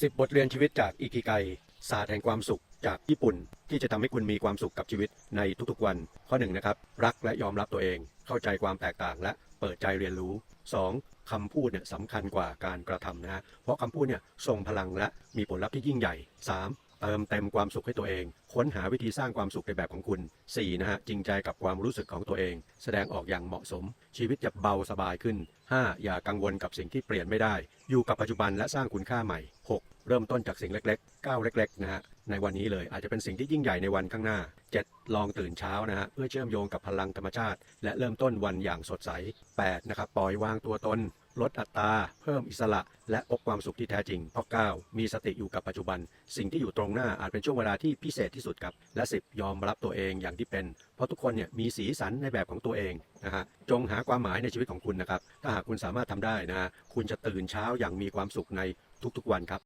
10 บทเรียนชีวิตจากอิกิไกศาสตร์แห่งความสุขจากญี่ปุ่น ที่จะทำให้คุณมีความสุขกับชีวิตในทุกๆวัน ข้อหนึ่งนะครับรักและยอมรับตัวเอง เข้าใจความแตกต่างและเปิดใจเรียนรู้ 2. คำพูดเนี่ยสำคัญกว่าการกระทำนะฮะเพราะคำพูดเนี่ยทรงพลังและมีผลลัพธ์ที่ยิ่งใหญ่ 3. เติมเต็มความสุขให้ตัวเอง ค้นหาวิธีสร้างความสุขในแบบของคุณ 4. นะฮะจริงใจกับความรู้สึกของตัวเอง แสดงออกอย่างเหมาะสม ชีวิตจะเบาสบายขึ้น 5. อย่ากังวลกับสิ่งที่เปลี่ยนไม่ได้ อยู่กับปัจจุบันและสร้างคุณค่าใหม่ 6. เริ่มต้นจากสิ่งเล็กๆก้าวเล็กๆนะฮะในวันนี้เลยอาจจะเป็นสิ่งที่ยิ่งใหญ่ในวันข้างหน้า 7. ลองตื่นเช้านะฮะเพื่อเชื่อมโยงกับพลังธรรมชาติ และเริ่มต้นวันอย่างสดใส 8. นะครับปล่อยวางตัวตน ลดอัตราเพิ่มอิสระ และพบความสุขที่แท้จริงเพราะ9มีสติอยู่กับปัจจุบัน สิ่งที่อยู่ตรงหน้าอาจเป็นช่วงเวลาที่พิเศษที่สุดครับและ 10 ยอมรับตัวเองอย่างที่เป็น เพราะทุกคนเนี่ยมีสีสันในแบบของตัวเองนะฮะจงหาความหมายในชีวิตของคุณนะครับถ้าหากคุณสามารถทำได้นะฮะคุณจะตื่นเช้าอย่างมีความสุขในทุกๆวันครับ